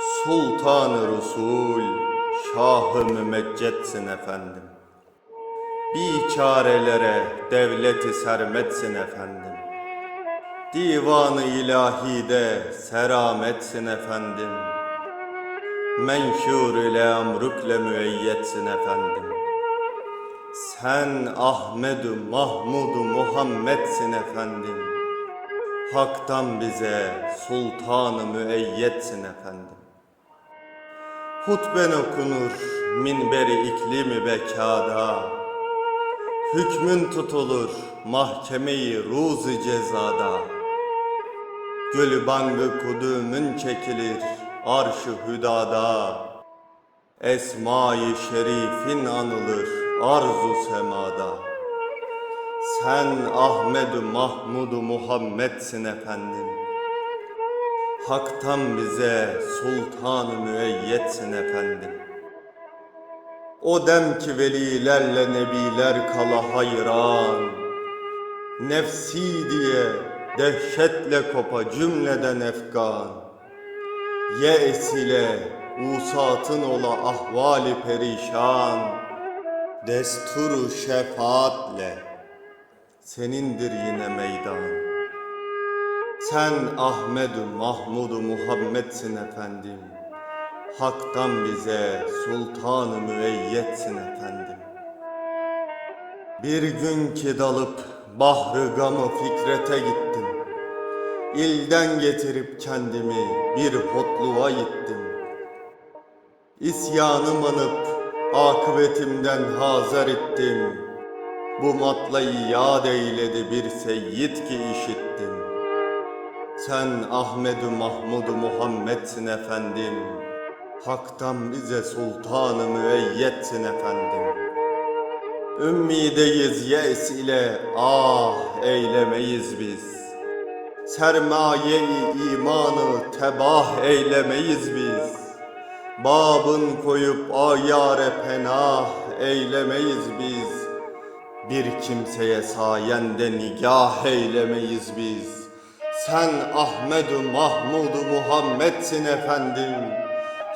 Sultan-ı Resul, Şah-ı Mümeccetsin efendim. Biçarelere devleti sermetsin efendim. Divanı ilahide serametsin efendim. Menşur ile emrükle müeyyetsin efendim. Sen Ahmedu Mahmudu Muhammedsin efendim. Hak'tan bize sultanı müeyyetsin efendim. Hutben okunur minberi iklimi bekada. Hükmün tutulur mahkemeyi ruzu cezada. Gülü bangı kudümün çekilir arşı hüdada. Esma-i şerifin anılır arzu semada. Sen Ahmedu Mahmudu Muhammedsin efendim. Hak'tan bize sultan-ı müeyyetsin efendim. O dem ki velilerle nebiler kala hayran. Nefsi diye dehşetle kopa cümleden efkan. Ye's ile usatın ola ahvali perişan. Desturu şefaatle senindir yine meydan. Sen Ahmedu Mahmudu Muhammedsin efendim. Hak'tan bize sultanı müeyyetsin efendim. Bir gün ki dalıp bahrı gamı fikrete gittim. İlden getirip kendimi bir hotluğa gittim. İsyanım anıp akıbetimden hazar ettim. Bu matlayı yad eyledi bir seyyid ki işittim. Sen Ahmedu Mahmudu Muhammedsin efendim. Hak'tan bize sultanı müeyyetsin efendim. Ümmideyiz yes ile ah eylemeyiz biz. Sermaye-i imanı tebah eylemeyiz biz. Babın koyup ayare penah eylemeyiz biz. Bir kimseye sayende nigah eylemeyiz biz. Sen Ahmedu Mahmudu Muhammedsin efendim.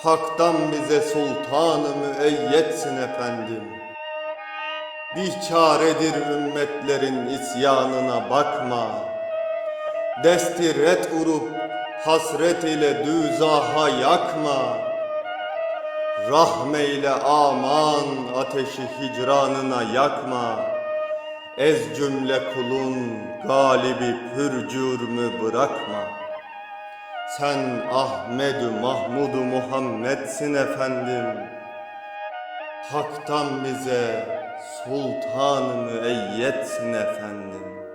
Hak'tan bize sultanı müeyyetsin efendim. Biçaredir ümmetlerin isyanına bakma. Destiret urup hasret ile düzaha yakma. Rahmeyle aman ateşi hicranına yakma. Ez cümle kulun galibi pür cürmü bırakma. Sen Ahmedu Mahmudu Muhammedsin efendim. Hak'tan bize sultan müeyyetsin efendim.